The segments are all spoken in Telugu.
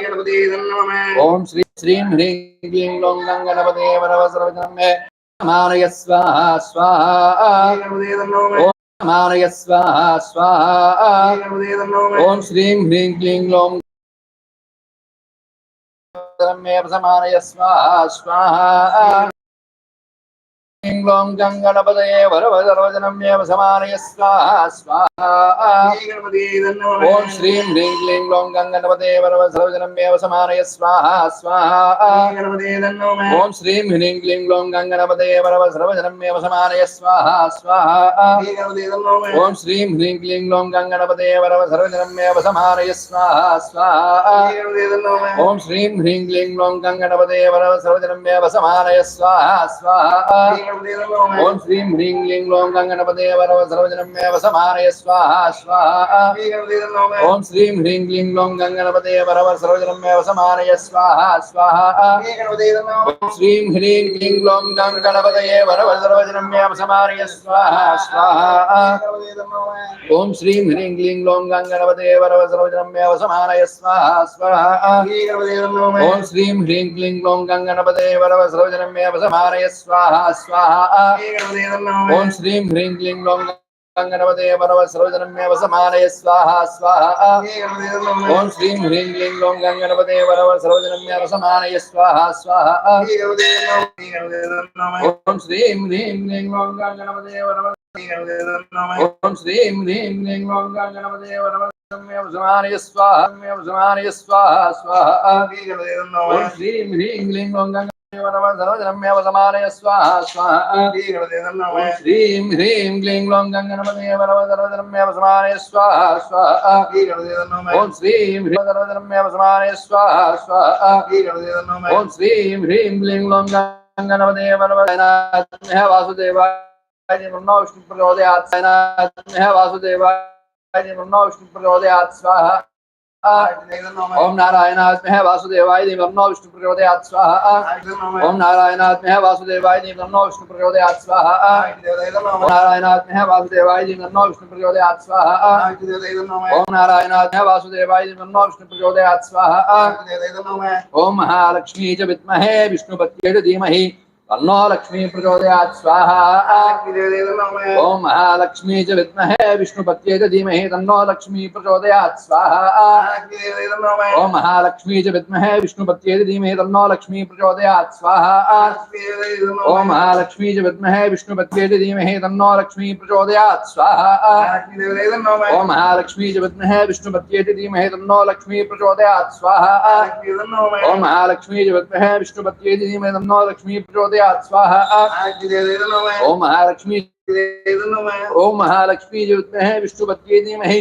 గణపతి ఓం శ్రీ శ్రీం హ్రీం క్లీం గ్లౌం గం గణపతే వరవ సర్వజనం మే మానయ స్వాహ స్వాహ. ఓం మానయ స్వాహ స్వాహ. ఓం శ్రీం హ్రీం క్లీం గ్లౌం మే సమానయ స్వాహ స్వాహ హ్రీం గ్లౌం గం గణపతయే వరవ సర్వజనం మే సమానయ స్వాహ స్వాహ ఓం శ్రీం హ్రీం క్లీం గ్లౌం గం గణపతే వరవ సర్వజనం మే సమానయ స్వాహ స్వాహ ఓం శ్రీం హ్రీం క్లీం గ్లౌం గంగణపతే వరవ సర్వజనం మే సమానయ స్వాహ స్వాహ ఓం శ్రీం హ్రీం క్లీం గ్లౌం గంగణపతే వరవ సర్వజనం మే సమానయ స్వాహ స్వాహ ఓం శ్రీం హ్రీం క్లీం లోం గంగణపదే వరవ సర్వజనం మే సమానయ స్వాహ స్వాహ. ఓం శ్రీం హ్రీం క్లీం లోం గంగణపదే వరవ సర్వజనం మే సమానయ స్వాహ స్వాహ. ఓం శ్రీం హ్రీం క్లీం లోం గంగణపదే వరవ సర్వజనం మే సమానయ స్వాహ స్వాహ. ఓం శ్రీం హ్రీం క్లీం లోం గంగణపదే వరవ సర్వజనం మే సమానయ స్వాహ స్వాహ. ఓం శ్రీం హ్రీం క్లీం లోం గంగణపదే వరవ సర్వజనం మే సమానయ స్వాహ స్వాహ. ఓం శ్రీం హ్రీం క్లీం గ్లౌం గం గణపతే వరవ సర్వజనం మే సమానయ స్వాహ స్వాహ. ఓం శ్రీం హ్రీం క్లీం గ్లౌం గం గణపతే వరవ సర్వజనం మే సమానయ స్వాహ స్వాహ. ఓం శ్రీం హ్రీం క్లీం గ్లౌం గం గణపతే వరవ సర్వజనం మే సమానయ స్వాహ స్వాహ ఓం శ్రీం హ్రీం క్లీం గ్లౌం గం గణపతే వరవ ఓం సమానయ స్వాహ స్వాహ శ్రీం హ్రీం క్లీం గ్లౌం గం గణపతే సమానయ స్వాహ స్వాహ ఓం శ్రీం హ్రీం క్లీం సమానయ స్వాహ స్వాహ ఓం శ్రీం హ్రీం క్లీం వాసుదేవాయ బ్రహ్మ విష్ణు ప్రచోదయాత్ వాసుదేవాయ బ్రహ్మ విష్ణు ప్రచోదయాత్ స్వాహ ఓం నారాయణాత్మ్య వాసుదేవాయ బ్రహ్మ విష్ణు ప్రచోదయాత్ స్వాహ. ఓం నారాయణాత్మ్య వాసుదేవాయ బ్రహ్మ విష్ణు ప్రచోదయాత్ స్వాహ. ఓం నారాయణాత్మ్య వాసుదేవాయ బ్రహ్మ విష్ణు ప్రచోదయాత్ స్వాహ. ఓం నారాయణాత్మ్య వాసుదేవాయ బ్రహ్మ విష్ణు ప్రచోదయాత్ స్వాహ. ఓం మహాలక్ష్మీ చ విద్మహే విష్ణుపత్యే చ ధీమహి తన్నో లక్ష్మీ ప్రచోదయాత్. స్వాహ. ఓం మహాలక్ష్మీ చ విద్మహే విష్ణుపత్యే చ ధీమహి తన్నో లక్ష్మీ ప్రచోదయాత్. స్వాహ. ఓం మహాలక్ష్మీ చ విద్మహే విష్ణుపత్యే చ ధీమహి తన్నో లక్ష్మీ ప్రచోదయాత్. స్వాహ. ఓం మహాలక్ష్మీ చ విద్మహే విష్ణుపత్యే చ ధీమహి తన్నో లక్ష్మీ ప్రచోదయాత్. స్వాహ. ఓం మహాలక్ష్మీ చ విద్మహే విష్ణుపత్యే చ ధీమహి తన్నో లక్ష్మీ ప్రచోదయాత్. స్వాహ. ఓం మహాలక్ష్మీ చ విద్మహే విష్ణుపత్యే చ ధీమహి తన్నో లక్ష్మీ ఆదిత్యాత్ స్వాహ ఓం మహాలక్ష్మి. ఓం మహాలక్ష్మి విద్మహే విష్ణుపద్యే ధీమహి.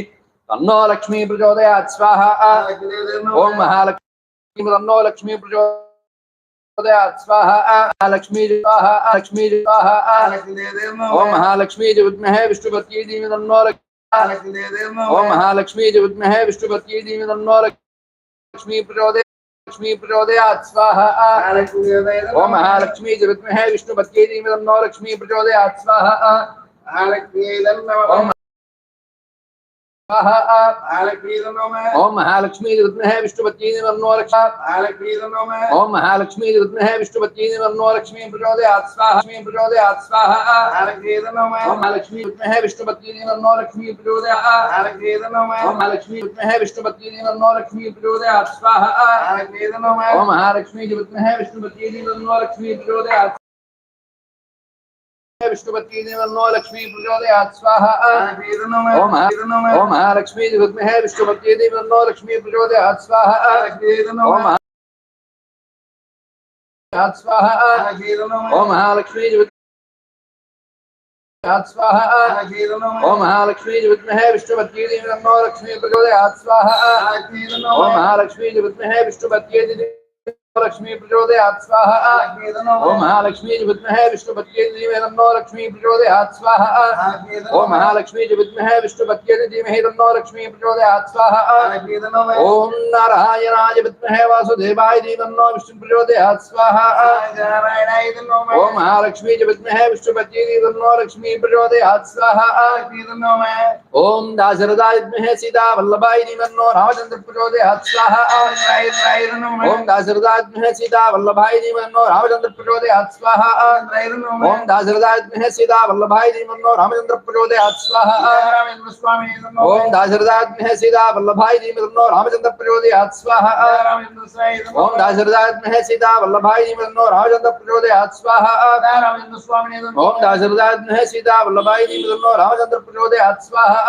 తన్నో లక్ష్మీ ప్రచోదయాత్ స్వాహ ఓం మహాలక్ష్మి తన్నో లక్ష్మీ ప్రచోదయాత్ స్వాహ లక్ష్మీ స్వాహ లక్ష్మీ స్వాహ ఓం మహాలక్ష్మి విద్మహే విష్ణుపద్యే ధీమి తన్నో లక్ష్మీ. ప్రచోదయ लक्ष्मी प्रचोदयात्। स्वाहा। ओम महालक्ष्मी जगत में है विष्णु भक्ति नौ लक्ष्मी प्रचोदयात्। स्वाहा। ओम ओम महालक्ष्मी च विद्महे विष्णुपत्यै धीमहि तन्नो लक्ष्मी ओम महालक्ष्मी च विद्महे विष्णुपत्यै धीमहि तन्नो लक्ष्मी प्रचोदयात् स्वाहा लक्ष्मी प्रचोदयात् स्वाहा ओम महालक्ष्मी विद्महे विष्णुपत्यै धीमहि तन्नो लक्ष्मी प्रचोदयात् ओम महालक्ष्मी विद्महे विष्णुपत्यै धीमहि तन्नो लक्ष्मी प्रचोदयात् स्वाहा ओम महालक्ष्मी च विद्महे विष्णुपत्यै धीमहि तन्नो लक्ष्मी प्रचोदयात् विष्णुपत्यै धीमहि तन्नो लक्ष्मी प्रचोदयात् स्वाहा ओम ओम महालक्ष्मी च विद्महे विष्णुपत्यै धीमहि तन्नो लक्ष्मी प्रचोदयात् स्वाहा ओम महालक्ष्मी स्वाहा ओम महालक्ष्मी च विद्महे स्वाहा ओम महालक्ष्मी च विद्महे विष्णुपत्यै धीमहि तन्नो लक्ष्मी प्रचोदयात् स्वाहा ओम महालक्ष्मी च विद्महे विष्णुपत्यै धीमहि लक्ष्मी प्रचोदयात् स्वाहा ओम महालक्ष्मी च विद्महे विष्णुपत्ये धीमहि तन्नो लक्ष्मी प्रचोदयात् स्वाहा। ओम महालक्ष्मी च विद्महे विष्णुपत्ये धीमहि तन्नो लक्ष्मी प्रचोदयात् स्वाहा। ओम नारायणाय विद्महे वासुदेवाय धीमहि तन्नो विष्णु प्रचोदयात् स्वाहा। ओम महालक्ष्मी च विद्महे विष्णुपत्ये धीमहि तन्नो लक्ष्मी प्रचोदयात् स्वाहा। ओम दाशरथाय विद्महे सीता वल्लभाय धीमहि तन्नो रामचंद्र प्रचोदयात् स्वाहा ओम दाशरथाय विद्महे सीता वल्लभाय धीमहि तन्नो रामचंद्र प्रचोदयात् स्वाहा ओम दाशरथाय विद्महे सीता वल्लभाय धीमहि तन्नो रामचंद्र प्रचोदयात् स्वाहा ओम दाशरथाय विद्महे सीता वल्लभाय धीमहि तन्नो रामचंद्र प्रचोदयात् स्वाहा ओम दाशरथाय विद्महे सीता वल्लभाय धीमहि तन्नो रामचंद्र प्रचोदयात् स्वाहा ओम दाशरथाय विद्महे सीता वल्लभाय धीमहि तन्नो रामचंद्र प्रचोदयात् स्वाहा